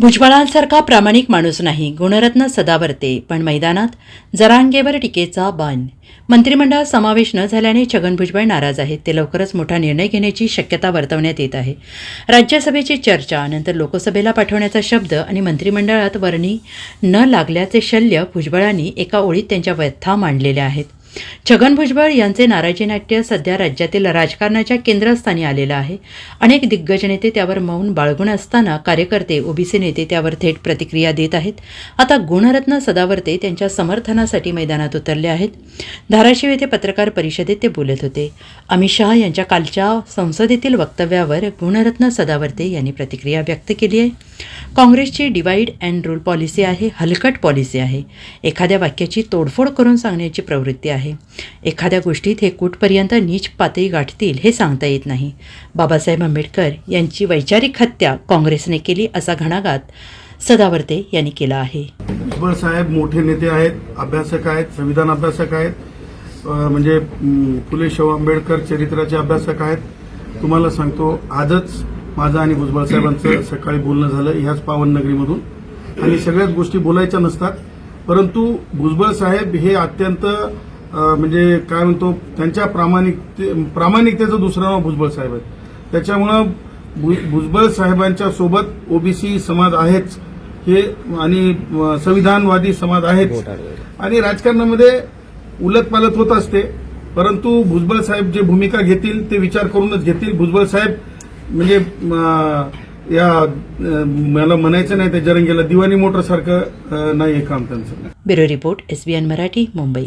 भुजबळांसारखा प्रामाणिक माणूस नाही गुणरत्न सदावरते पण मैदानात जरांगेवर टीकेचा बाण. मंत्रिमंडळात समावेश न झाल्याने छगन भुजबळ नाराज आहेत. ते लवकरच मोठा निर्णय घेण्याची शक्यता वर्तवण्यात येत आहे. राज्यसभेची चर्चा नंतर लोकसभेला पाठवण्याचा शब्द आणि मंत्रिमंडळात वर्णी न लागल्याचे शल्य भुजबळांनी एका ओळीत त्यांच्या व्यथा मांडलेल्या आहेत. छगन भुजबळ यांचे नाराजी नाट्य सध्या राज्यातील राजकारणाच्या केंद्रस्थानी आलेलं आहे. अनेक दिग्गज नेते त्यावर मौन बाळगून असताना कार्यकर्ते ओबीसी नेते त्यावर थेट प्रतिक्रिया देत आहेत. आता गुणरत्न सदावर्ते त्यांच्या समर्थनासाठी मैदानात उतरले आहेत. धाराशिव येथे पत्रकार परिषदेत ते बोलत होते. अमित शहा यांच्या कालच्या संसदेतील वक्तव्यावर गुणरत्न सदावर्ते यांनी प्रतिक्रिया व्यक्त केली आहे. काँग्रेसची डिवाईड अँड रूल पॉलिसी आहे हलकट पॉलिसी आहे. एखाद्या वाक्याची तोडफोड करून सांगण्याची प्रवृत्ती आहे. एखाद्या गोष्टीत हे कुठपर्यंत नीच पातळी गाठतील हे सांगता येत नाही. बाबासाहेब आंबेडकर यांची वैचारिक हत्या काँग्रेसने केली असा घणाघात सदावर्ते यांनी केला आहे. भुजबळ साहेब मोठे नेते आहेत अभ्यासक आहेत संविधान अभ्यासक आहेत. म्हणजे फुले शाहू आंबेडकर चरित्राचे अभ्यासक आहेत. तुम्हाला सांगतो आजच माझं आणि भुजबळ साहेबांचं सकाळी बोलणं झालं ह्याच पावन नगरीमधून आणि सगळ्याच गोष्टी बोलायच्या नसतात. परंतु भुजबळ साहेब हे अत्यंत म्हणजे काय म्हणतो त्यांच्या प्रामाणिकते प्रामाणिकतेचं दुसरं नाव भुजबळ साहेब आहे त्याच्यामुळं भुजबळ साहेबांच्या सोबत ओबीसी समाज आहेच हे आणि संविधानवादी समाज आहेत आणि राजकारणामध्ये उलटपालट होत असते परंतु भुजबळ साहेब जे भूमिका घेतील ते विचार करूनच घेतील. भुजबळ साहेब म्हणजे या मला म्हणायचं नाही त्या जरंगेला दिवाणी मोटरसारखं नाही हे काम त्यांचं. Bureau report SBN Marathi Mumbai.